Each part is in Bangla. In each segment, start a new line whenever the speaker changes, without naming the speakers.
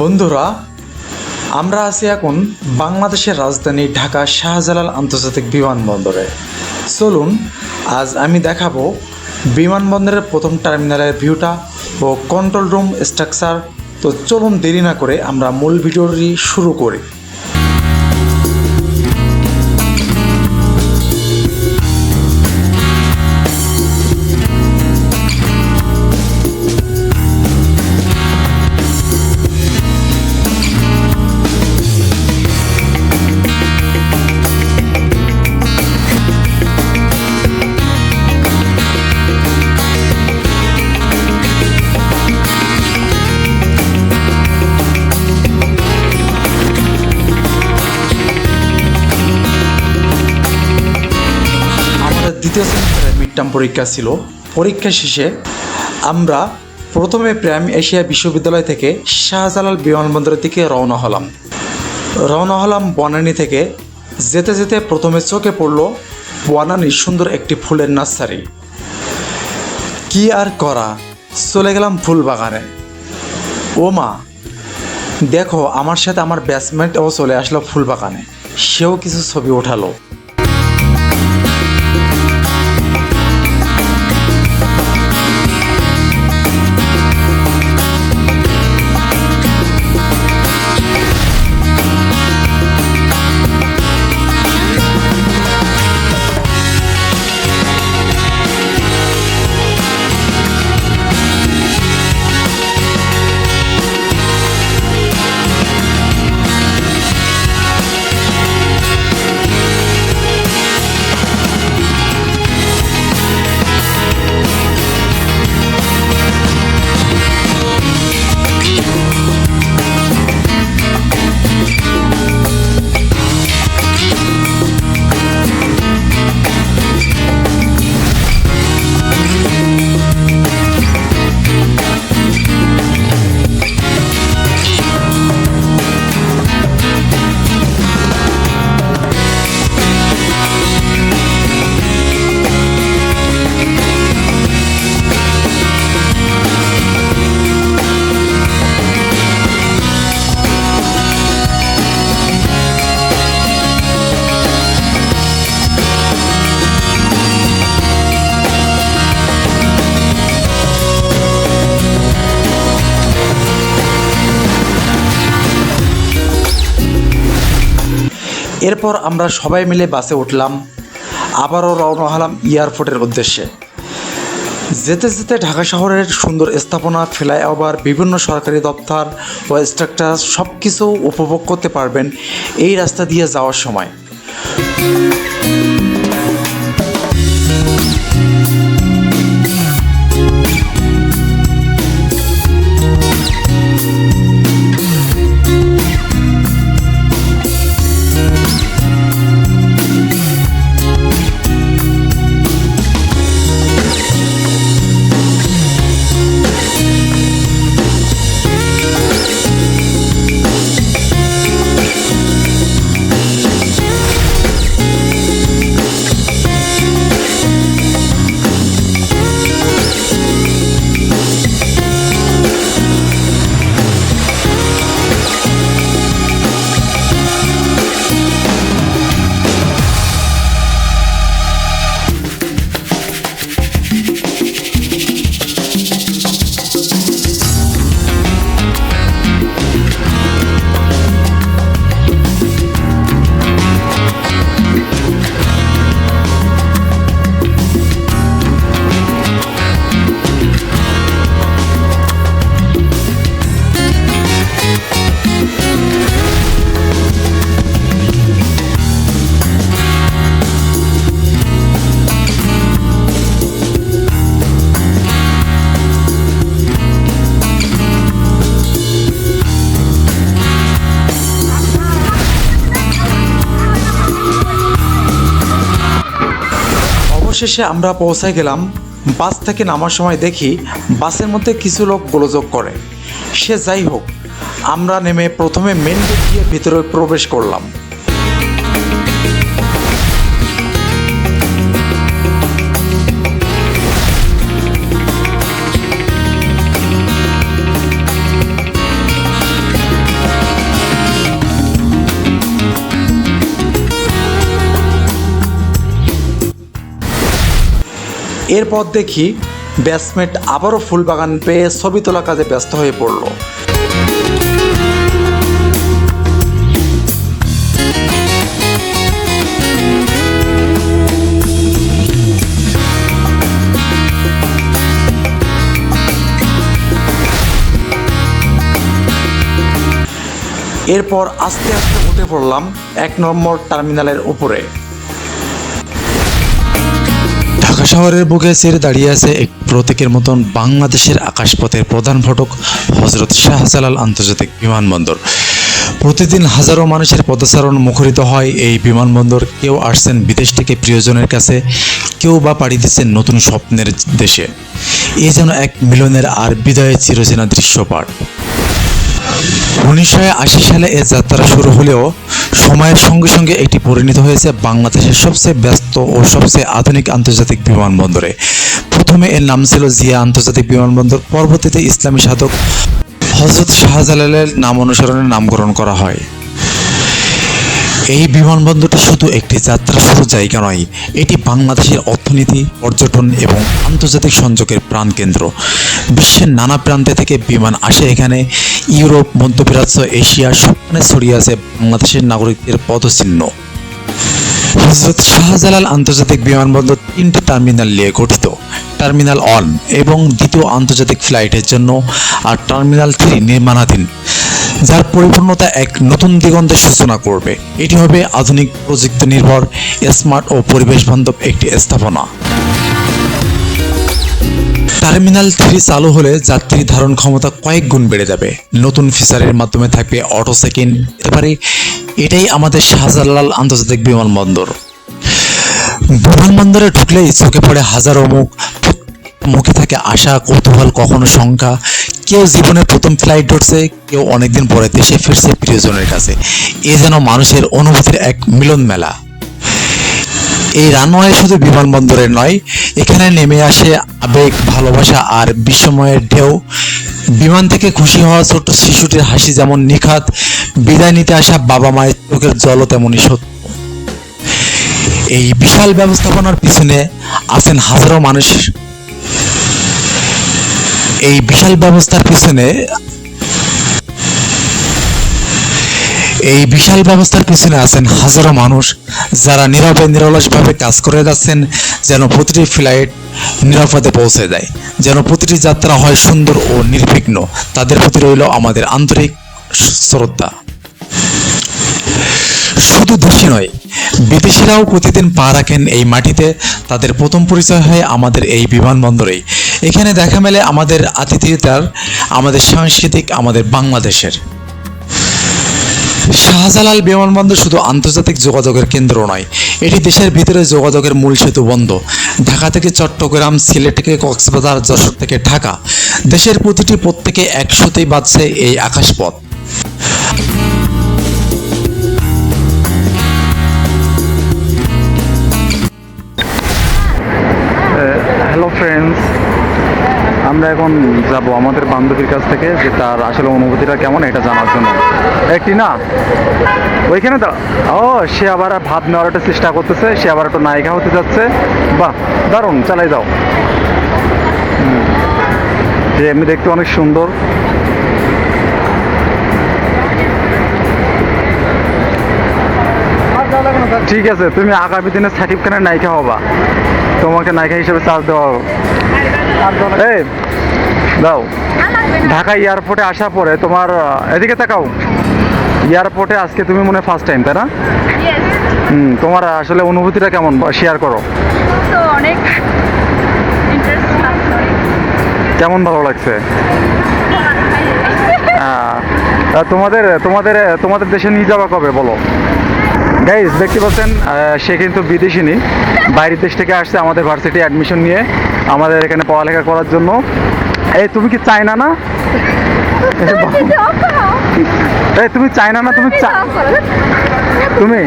বন্ধুরা, আমরা আছি এখন বাংলাদেশের রাজধানী ঢাকা শাহজালাল আন্তর্জাতিক বিমানবন্দরে। চলুন, আজ আমি দেখাবো বিমানবন্দরের প্রথম টার্মিনালের ভিউটা ও কন্ট্রোল রুম স্ট্রাকচার। তো চলুন দেরি না করে আমরা মূল ভিডিওটি শুরু করি। দ্বিতীয় সেমিস্টারের মিড টার্ম পরীক্ষা ছিল। পরীক্ষা শেষে আমরা প্রথমে প্রাইম এশিয়া বিশ্ববিদ্যালয় থেকে শাহজালাল বিমানবন্দরের দিকে রওনা হলাম। রওনা হলাম বনানী থেকে। যেতে যেতে প্রথমে চোখে পড়ল বনানীর সুন্দর একটি ফুলের নার্সারি। কি আর করা? চলে গেলাম ফুল বাগানে ও মা দেখো, আমার সাথে আমার ব্যাটসম্যানটাও চলে আসলো ফুল বাগানে সেও কিছু ছবি ওঠালো। এরপর আমরা সবাই মিলে বাসে উঠলাম। আবারও রওনা হলাম এয়ারপোর্টের উদ্দেশ্যে। যেতে যেতে ঢাকা শহরের সুন্দর স্থাপনা, ফ্লাইওভার, বিভিন্ন সরকারি দপ্তর ও স্ট্রাকচার সব কিছু উপভোগ করতে পারবেন এই রাস্তা দিয়ে যাওয়ার সময়। অবশেষে আমরা পৌঁছায় গেলাম, বাস থেকে নামার সময় দেখি বাসের মধ্যে কিছু লোক গোলযোগ করে। সে যাই হোক, আমরা নেমে প্রথমে মেন গেট দিয়ে ভিতরে প্রবেশ করলাম। এরপর দেখি ব্যাটসম্যান আবারও ফুল বাগান পেয়ে ছবি তোলা কাজে ব্যস্ত হয়ে পড়ল। এরপর আস্তে আস্তে উঠে পড়লাম এক নম্বর টার্মিনালের উপরে। শহরের বুকে ছেড়ে দাঁড়িয়ে আছে এক প্রতীকের মতন বাংলাদেশের আকাশপথের প্রধান ফটক হজরত শাহজালাল আন্তর্জাতিক বিমানবন্দর। প্রতিদিন হাজারো মানুষের পদচারণ মুখরিত হয় এই বিমানবন্দর। কেউ আসছেন বিদেশ থেকে প্রিয়জনের কাছে, কেউ বা পাড়ি দিচ্ছেন নতুন স্বপ্নের দেশে। এ যেন এক মিলনের আর বিদায়ের চিরচেনা দৃশ্যপাট উনিশশো আশি সালে এ যাত্রা শুরু হলেও সময়ের সঙ্গে সঙ্গে এটি পরিণত হয়েছে বাংলাদেশের সবচেয়ে ব্যস্ত ও সবচেয়ে আধুনিক আন্তর্জাতিক বিমানবন্দরে। প্রথমে এর নাম ছিল জিয়া আন্তর্জাতিক বিমানবন্দর। পরবর্তীতে ইসলামী সাধক হজরত শাহজালালের নাম অনুসরণে নামকরণ করা হয়। এই বিমানবন্দরটি শুধু একটি যাত্রা শুরুর জায়গা নয়, এটি বাংলাদেশের অর্থনীতি, পর্যটন এবং আন্তর্জাতিক সংযোগের প্রাণকেন্দ্র। বিশ্বের নানা প্রান্তে থেকে বিমান আসে এখানে। ইউরোপ, মধ্যপ্রাচ্য, এশিয়া, সবখানে ছড়িয়ে আছে বাংলাদেশের নাগরিকদের পদচিহ্ন। হজরত শাহজালাল আন্তর্জাতিক বিমানবন্দর তিনটি টার্মিনাল নিয়ে গঠিত। টার্মিনাল ওয়ান এবং দ্বিতীয় আন্তর্জাতিক ফ্লাইটের জন্য আর টার্মিনাল থ্রি নির্মাণাধীন, যার পরিপূর্ণতা এক নতুন দিগন্তের সূচনা করবে। এটি হবে আধুনিক প্রযুক্তি নির্ভর স্মার্ট ও পরিবেশ বান্ধব একটি স্থাপনা। টার্মিনাল থ্রি চালু হলে যাত্রী ধারণ ক্ষমতা কয়েক গুণ বেড়ে যাবে। নতুন ফিচারের মাধ্যমে থাকবে অটো সেকেন্ড। এবারে এটাই আমাদের শাহজালাল আন্তর্জাতিক বিমানবন্দর। বিমানবন্দরে ঢুকলেই চোখে পড়ে হাজারো মুখ। মুখে থাকে আশা, কৌতূহল, কখনো শঙ্কা। কেউ জীবনে প্রথম ফ্লাইট ধরছে, কেউ অনেকদিন পরে দেশে ফিরছে প্রিয়জনের কাছে। এ যেন মানুষের অনুভূতির এক মিলন মেলা এই রানওয়ে শুধু বিমানবন্দরে নয়, এখানে নেমে আসে আবেগ, ভালোবাসা আর বিস্ময়ের ঢেউ। বিমান থেকে খুশি হওয়া ছোট্ট শিশুটির হাসি যেমন নিখাত, বিদায় নিতে আসা বাবা মায়ের চোখের জলও তেমনই সত্য। এই বিশাল ব্যবস্থাপনার পিছনে আছেন হাজারো মানুষ। এই বিশাল ব্যবস্থার পিছনে এই বিশাল ব্যবস্থার পিছনে আছেন হাজারো মানুষ যারা নীরবে নিরলসভাবে কাজ করে যাচ্ছেন যেন প্রতিটি ফ্লাইট নিরাপদে পৌঁছে দেয়, যেন প্রতিটি যাত্রা হয় সুন্দর ও নির্বিঘ্ন। তাদের প্রতি রইল আমাদের আন্তরিক শ্রদ্ধা। শুধু দেশি নয়, বিদেশিরাও প্রতিদিন পা রাখেন এই মাটিতে। তাদের প্রথম পরিচয় হয় আমাদের এই বিমানবন্দরেই এখানে দেখা মেলে আমাদের আতিথেয়তার, আমাদের সাংস্কৃতিক, আমাদের বাংলাদেশের। শাহজালাল বিমানবন্দর শুধু আন্তর্জাতিক যোগাযোগের কেন্দ্র নয়, এটি দেশের ভিতরে যোগাযোগের মূল সেতু বন্ধ। ঢাকা থেকে চট্টগ্রাম, সিলেট থেকে কক্সবাজার, যশোর থেকে ঢাকা। দেশের প্রতিটি প্রত্যেকে একশোতেই বাজছে এই আকাশপথ।
হ্যালো ফ্রেন্ডস আমরা এখন যাব আমাদের বান্ধবীর কাছ থেকে যে তার আসলে অনুভূতিটা কেমন এটা জানার জন্য। একটি না ওইখানে তো ও, সে আবার ভাব নেওয়ার একটা চেষ্টা করতেছে, সে আবার একটু নায়িকা হতে যাচ্ছে। বাহ, দারুণ, চালাই যাও যে এমনি দেখতে অনেক সুন্দর। ঠিক আছে, তুমি আগামী দিনে সাকিব খানের নায়িকা হবা। তোমাকে নায়িকা হিসেবে চার্জ দেওয়া হবে। এই দাও। ঢাকা এয়ারপোর্টে আসার পরে তোমার এদিকে তাকাও। এয়ারপোর্টে আজকে তুমি মনে ফার্স্ট টাইম তাই না? হুম তোমার আসলে অনুভূতিটা কেমন? শেয়ার করো।
অনেক
কেমন ভালো লাগছে? তোমাদের তোমাদের তোমাদের দেশে নিয়ে যাওয়া কবে বলো? গাইজ দেখতে পাচ্ছেন সে কিন্তু বিদেশি বিদেশিনী। বাইরের দেশ থেকে আসছে আমাদের ভার্সিটি অ্যাডমিশন নিয়ে, আমাদের এখানে পড়ালেখা করার জন্য। এই তুমি কি চায়না না? এই তুমি চায়না না? তুমি তুমি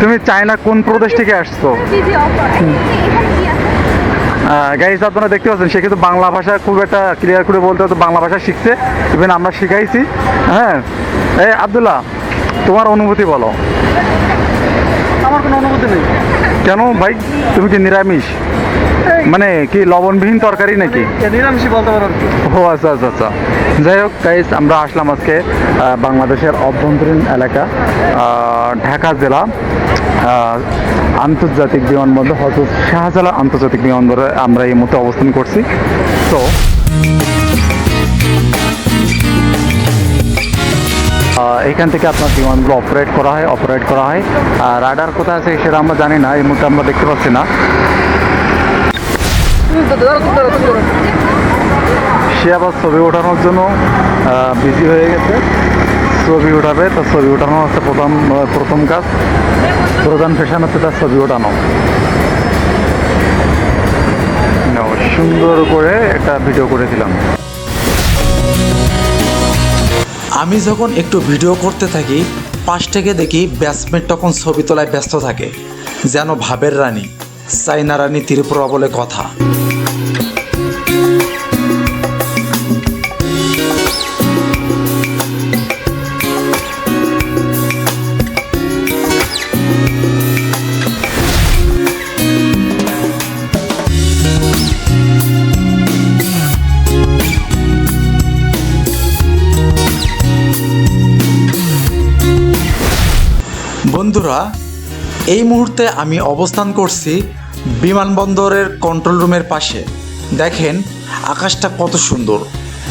তুমি চায়না কোন প্রদেশ থেকে আসছো? গাইজ আপনারা দেখতে পাচ্ছেন, সে কিন্তু বাংলা ভাষা খুব একটা ক্লিয়ার করে বলতে হতো বাংলা ভাষা শিখছে। ইভেন আমরা শিখাইছি। হ্যাঁ। এই আবদুল্লাহ তোমার অনুভূতি বলো।
আমার কোনো অনুভূতি নেই।
কেন ভাই? তুমি কি নিরামিষ? মানে কি লবণবিহীন তরকারি নাকি?
নিরামিষই বলতে পারো
ও আচ্ছা আচ্ছা আচ্ছা। যাই হোক গাইস আমরা আসলাম আজকে বাংলাদেশের অভ্যন্তরীণ এলাকা ঢাকা জেলা আন্তর্জাতিক বিমানবন্দর হজরত শাহজালাল আন্তর্জাতিক বিমানবন্দরে আমরা এই মুহূর্তে অবস্থান করছি। তো এখান থেকে আপনার বিমানগুলো অপারেট করা হয় অপারেট করা হয়। আর রাডার কোথায় আছে সেটা আমরা জানি না, এই মুহূর্তে আমরা দেখতে পাচ্ছি না। সে আবার ছবি ওঠানোর জন্য বিজি হয়ে গেছে। ছবি উঠাবে তো ছবি ওঠানো হচ্ছে প্রথম প্রথম কাজ। প্রধান ফ্যাশন হচ্ছে তার ছবি ওঠানো। সুন্দর করে একটা ভিডিও করেছিলাম
আমি যখন একটু ভিডিও করতে থাকি, পাশ থেকে দেখি ব্যাটসম্যান তখন ছবি তোলায় ব্যস্ত থাকে, যেন ভাবের রানী চাইনা রানী ত্রিপুরা বলে কথা। বন্ধুরা, এই মুহূর্তে আমি অবস্থান করছি বিমানবন্দরের কন্ট্রোল রুমের পাশে। দেখেন, আকাশটা কত সুন্দর,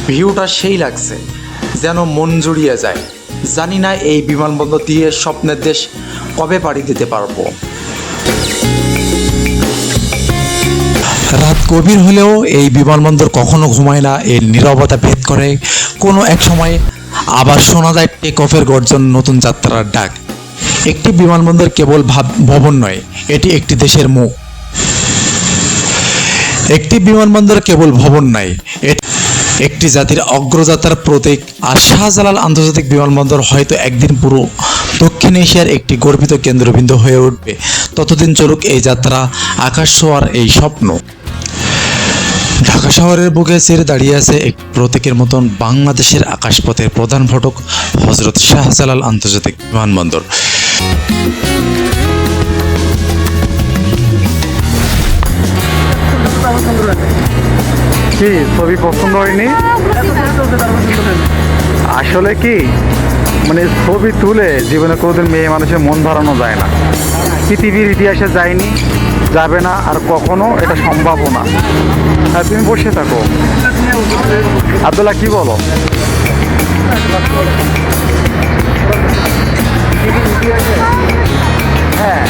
ভিউটা সেই লাগছে, যেন মন জুড়িয়ে যায়। জানি না এই বিমানবন্দর দিয়ে স্বপ্নের দেশ কবে পাড়ি দিতে পারব। রাত গভীর হলেও এই বিমানবন্দর কখনো ঘুমায় না এর নীরবতা ভেদ করে। কোনো এক সময় আবার শোনা যায় টেক অফের গর্জন নতুন যাত্রার ডাক। একটি বিমানবন্দর কেবল ভাব ভবন নয়, এটি একটি দেশের মুখ। একটি বিমানবন্দর কেবল ভবন নয় একটি জাতির অগ্রযাত্রার প্রতীক। আর শাহজালাল আন্তর্জাতিক বিমানবন্দর হয়তো একদিন পুরো দক্ষিণ এশিয়ার একটি গর্বিত কেন্দ্রবিন্দু হয়ে উঠবে। ততদিন চলুক এই যাত্রা, আকাশ ছোঁয়ার এই স্বপ্ন। ঢাকা শহরের বুকে ছেড়ে দাঁড়িয়ে আছে এক প্রতীকের মতন বাংলাদেশের আকাশপথের প্রধান ফটক হজরত শাহজালাল আন্তর্জাতিক বিমানবন্দর
কি, ছবি পছন্দ হয়নি। আসলে কি মানে ছবি তুলে জীবনে কোনোদিন মেয়ে মানুষের মন ভরানো যায় না পৃথিবীর ইতিহাসে যায়নি যাবে না আর কখনো এটা সম্ভবও না। আর তুমি বসে থাকো। আব্দুল্লাহ, কি বলো? হ্যাঁ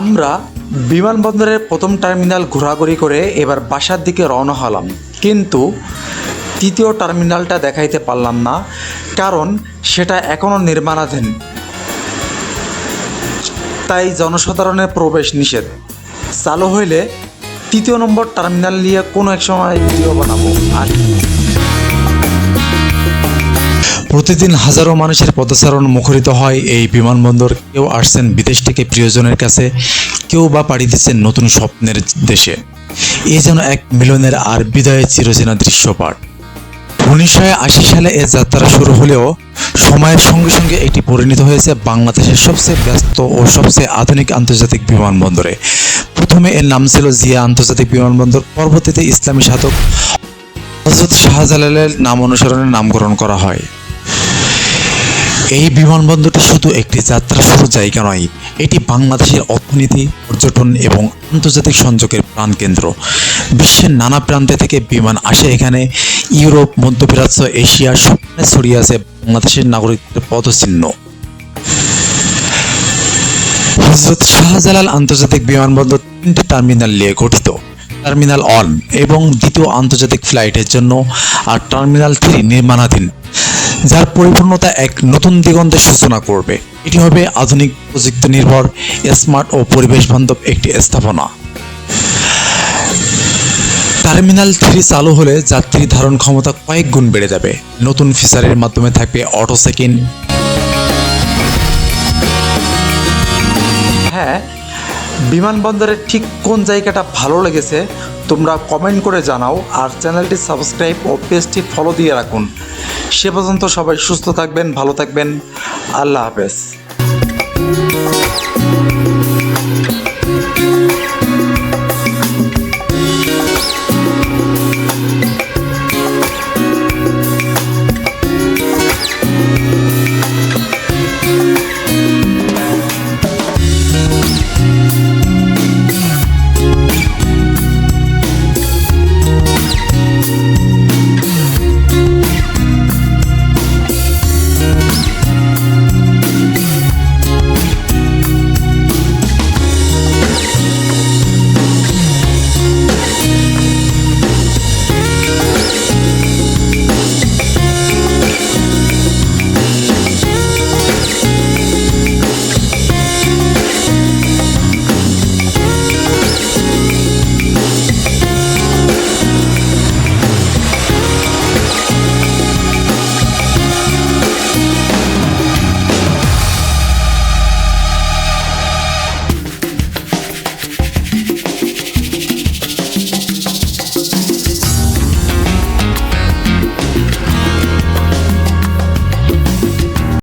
আমরা বিমানবন্দরের প্রথম টার্মিনাল ঘোরাঘুরি করে এবার বাসার দিকে রওনা হলাম। কিন্তু তৃতীয় টার্মিনালটা দেখাইতে পারলাম না, কারণ সেটা এখনও নির্মাণাধীন। তাই জনসাধারণের প্রবেশ নিষেধ। চালু হইলে তৃতীয় নম্বর টার্মিনাল নিয়ে কোনো এক সময় ভিডিও বানাবো। আর প্রতিদিন হাজারো মানুষের পদচারণ মুখরিত হয় এই বিমানবন্দর। কেউ আসছেন বিদেশ থেকে প্রিয়জনের কাছে, কেউ বা পাড়ি দিচ্ছেন নতুন স্বপ্নের দেশে। এ যেন এক মিলনের আর বিদায়ের চিরচেনা দৃশ্যপাট উনিশশো আশি সালে এ যাত্রা শুরু হলেও সময়ের সঙ্গে সঙ্গে এটি পরিণত হয়েছে বাংলাদেশের সবচেয়ে ব্যস্ত ও সবচেয়ে আধুনিক আন্তর্জাতিক বিমানবন্দরে। প্রথমে এর নাম ছিল জিয়া আন্তর্জাতিক বিমানবন্দর, পরবর্তীতে ইসলামী সাধক হজরত শাহজালালের নাম অনুসরণে নামকরণ করা হয়। এই বিমানবন্দরটি শুধু একটি যাত্রা শুরু জায়গা নয়, এটি বাংলাদেশের অর্থনীতি, পর্যটন এবং আন্তর্জাতিক সংযোগের প্রাণকেন্দ্র বিশ্বের নানা প্রান্তে থেকে বিমান আসে এখানে। ইউরোপ, মধ্যপ্রাচ্য, এশিয়া সবখানে ছড়িয়ে আছে বাংলাদেশের নাগরিকদের পদচিহ্ন। হজরত শাহজালাল আন্তর্জাতিক বিমানবন্দর তিনটি টার্মিনাল নিয়ে গঠিত। টার্মিনাল ওয়ান এবং দ্বিতীয় আন্তর্জাতিক ফ্লাইটের জন্য আর টার্মিনাল থ্রি নির্মাণাধীন। যার পরিপূর্ণতা এক নতুন দিগন্তের সূচনা করবে। এটি হবে আধুনিক প্রযুক্তি নির্ভর, স্মার্ট ও পরিবেশ বান্ধব একটি স্থাপনা। টার্মিনাল থ্রি চালু হলে যাত্রী ধারণ ক্ষমতা কয়েক গুণ বেড়ে যাবে। নতুন ফিচারের মাধ্যমে থাকবে অটো সেকেন্ড হ্যাঁ বিমানবন্দরের ঠিক কোন জায়গাটা ভালো লেগেছে, তোমরা কমেন্ট করে জানাও আর চ্যানেলটি সাবস্ক্রাইব ও পেজটি ফলো দিয়ে রাখুন। সে পর্যন্ত সবাই সুস্থ থাকবেন, ভালো থাকবেন। আল্লাহ হাফেজ।